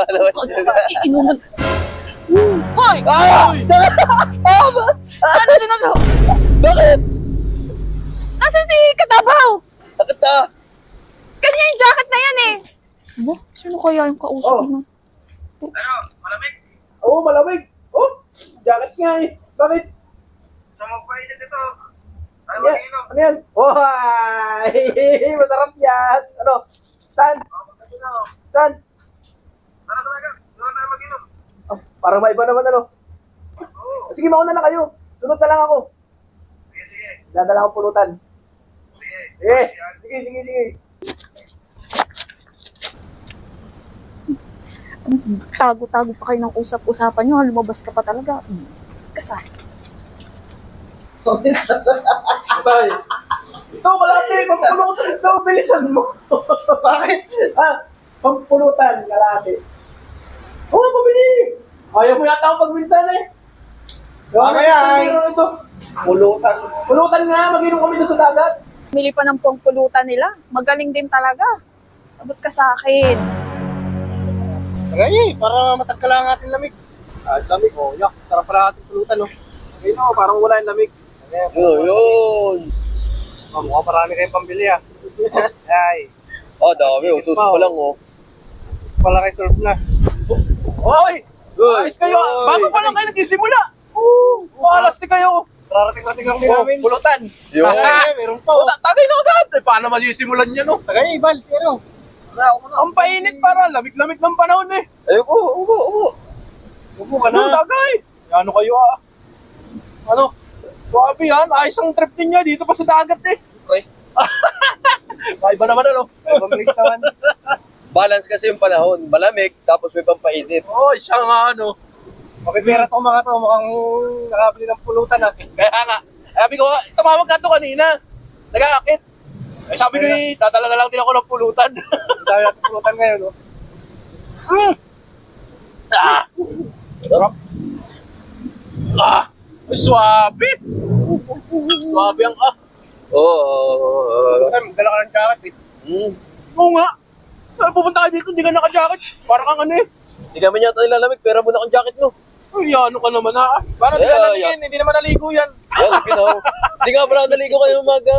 Iinuman. Hoy! Ah! Ah! ba- Ano din ako? Bakit? Nasaan si Katabaw? Bakit ka? Kanya yung jacket na yan eh. Aba, sino kaya yung kausap Oh. mo? Oo, oh, malamig. Oh, jacket nga eh. Bakit? Ano yan? Ano yan? Why? Masarap yan. Ano? Saan? Saan? Parang maiba naman ano. Sige, mauna na kayo. Sunod na lang ako. Dadala akong pulutan. Sige, sige, sige, sige. Tago-tago pa kayo ng usap-usapan nyo. Lumabas ka pa talaga. Kasal. Tay. Ito, kalate. Pampulutan. Ito, bilisan mo. Bakit? Ah, pampulutan, kalate. Oo, oh, pabili. Ayaw mo yata akong pagbintan eh. Gawa kaya ay. Ito. Pulutan. Pulutan nga, mag-inom kami doon sa dagat. Mili pa ng pangpulutan nila. Magaling din talaga. Abot ka sa akin. Tagay, para matagkala ang ating lamig. Ah, lamig, oh, yak. Sarap pala ating pulutan, no. Ayun, oh, parang wala yung lamig. Yun, yun. Oh, mukhang marami kayong pambili, ah. Ay. Oh, dami. Oh, suso pa lang, oh. Pala kayo serve na. Hoy! Ayos kayo! Bago pa lang kayo nagsisimula! Oo! Malas din kayo! Rarating-rating lang din namin. Pulutan! Yun. Meron pa. Oh, tagay na agad! Eh, paano masisimulan yan, no? Tagay, Ibal, zero. Ang painit para, lamig-lamig ng panahon eh. Ayun po, upo, upo. Upo ka na. Tagay! Ano kayo ah? Ano? Grabe yan, ayos ang trip niya dito pa sa dagat eh. Okay. Iba naman ano? Mabilis naman. Balance kasi yung panahon. Malamig, tapos may pampainit. Oo, oh, siya nga ano. Makipera to mga to, mukhang nakabili ng pulutan ah. Kaya nga, sabi ko, tumawag ka to kanina. Nag-aakit. Eh sabi ko, eh, dadala na lang din ako ng pulutan. Dahil natin pulutan ngayon, no? Mm. Ah! Sarap. Ah! Ay, swabe! Swabe ang ah. Oo. Oh, Ay, magdala ka ng jacket eh. hmm. Oo nga. Ay, pupunta ka dito, hindi ka naka-jacket. Parang kang ano eh. Hindi kami yata nilalamig, pero muna kang jacket mo. Ay, ano ka naman ha? Parang di Yeah, ka naligin, hindi naman naligo yan. Yan, ginaw. Hindi nga pala naligo kayo umaga.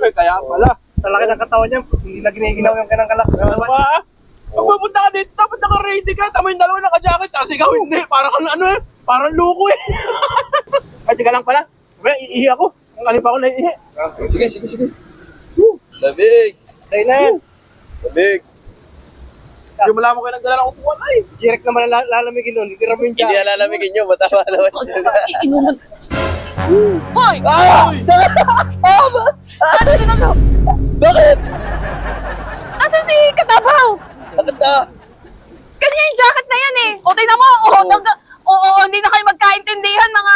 Ay, kaya pala. Sa laki ng katawan niya, hindi na giniginaw yung kanang kalak. Ano ba? Pag pupunta ka dito, dapat naka-ready ka. Tama yung dalawa naka-jacket. Kasi ikaw hindi. Parang kang ano eh. Parang luko eh. Ay, tika lang pala. Sabi, iihi ako. Ang alin pa ako naiihi. Sige, sige, sige. Lamig. Tayo na yan. Lamig. Hindi mo lamang kayo nagdala ng upuan ay. Direct naman ang lalamigin nun. Hindi mo yung Hindi na lalamigin nyo, matama naman. Iinuman. Hoy! Ah! Ah! Ano din ako? Bakit? Nasaan si Katabaw? Bakit ka? Kanya yung jacket na yan eh. O, tingnan mo. Oo, Oo. daga. Oo, hindi na kayo magkaintindihan mga...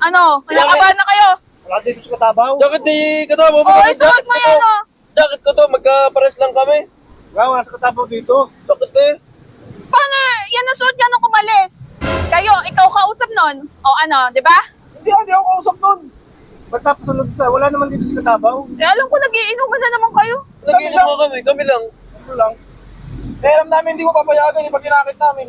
Ano, Kaya- kinakabahan na kayo. Wala dito sa katabaw. Jacket ni Katawa mo. Oo, isuot mo yan oh. Jacket ko to, magkapares lang kami. Wala sa katabaw dito. Bakit eh? Paano, yan ang suot niya nung umalis. Kayo, ikaw kausap nun. O ano, di ba? Hindi, hindi ako kausap nun. Ba't tapos ka? Wala naman dito sa katabaw. Eh, alam ko, nagiinuman na naman kayo. Nag-inom mo kami, kami lang. Ano lang. Eh, alam namin hindi mo papayagan eh, pag inakit namin.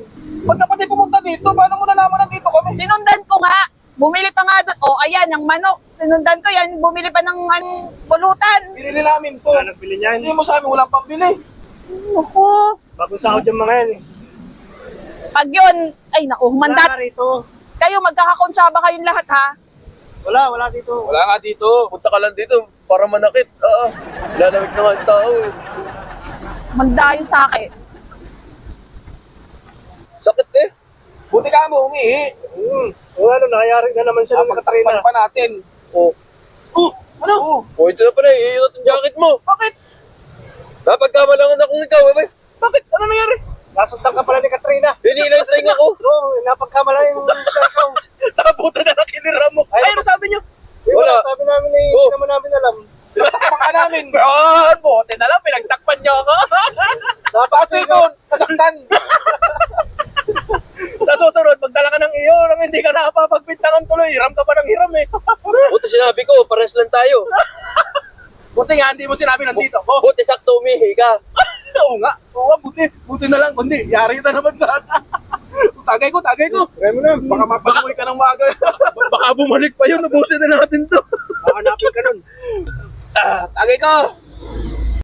Ba't dapat di pumunta dito? Paano mo nalaman nandito kami? Sinundan ko nga. Bumili pa nga doon. O, ayan, yung manok. Sinundan ko yan. Bumili pa ng an, pulutan. Binili namin to. Ano nagbili niyan? Hindi mo sa amin, walang pambili. Naku. Bagong sahod yung mga yan eh. Pag yun, ay naku, humandat. Wala rito. Kayo, magkakakonsyaba kayong lahat ha. Wala, wala dito. Wala nga dito. Punta ka lang dito para manakit. Oo. Lalamig na nga ang tao. eh. Magdayo sa akin. Sakit eh. Buti ka mo, umihi. Hmm. O ano, nangyayari na naman siya ng Katrina. pa natin. Oh. Oh, ano? Oh. Oh, ito na pala. Iingat ang jacket mo. Bakit? Napagkamalangan akong ikaw, eh. Bakit? Ano nangyari? Nasuntan ka pala ni Katrina. Hinihilaysay nga ako. Oo, oh, napagkamala yung sa ikaw. Nakabuta na lang kinira mo. Ay, ano sabi niyo? Wala. Wala. Sabi namin eh, Oh. hindi naman namin alam. Ka namin. Bro, bote na lang. Pinagtakpan niyo ako. Kasi doon, kasaktan. Sa susunod, magdala ka ng iyo nang hindi ka nakapapagbintangan tuloy. Hiram ka pa ng hiram eh. Buti sinabi ko, pares lang tayo. Buti nga, hindi mo sinabi nandito ako. Buti sakto umihi ka. Oo nga. Oo buti. Buti na lang, kundi, yari na naman sana. tagay ko, tagay ko. Kaya mo na, baka mapasuloy ka ng maaga. Baka bumalik pa yun, ubusin na natin to. Hahanapin ka nun. Ah, tagay ko.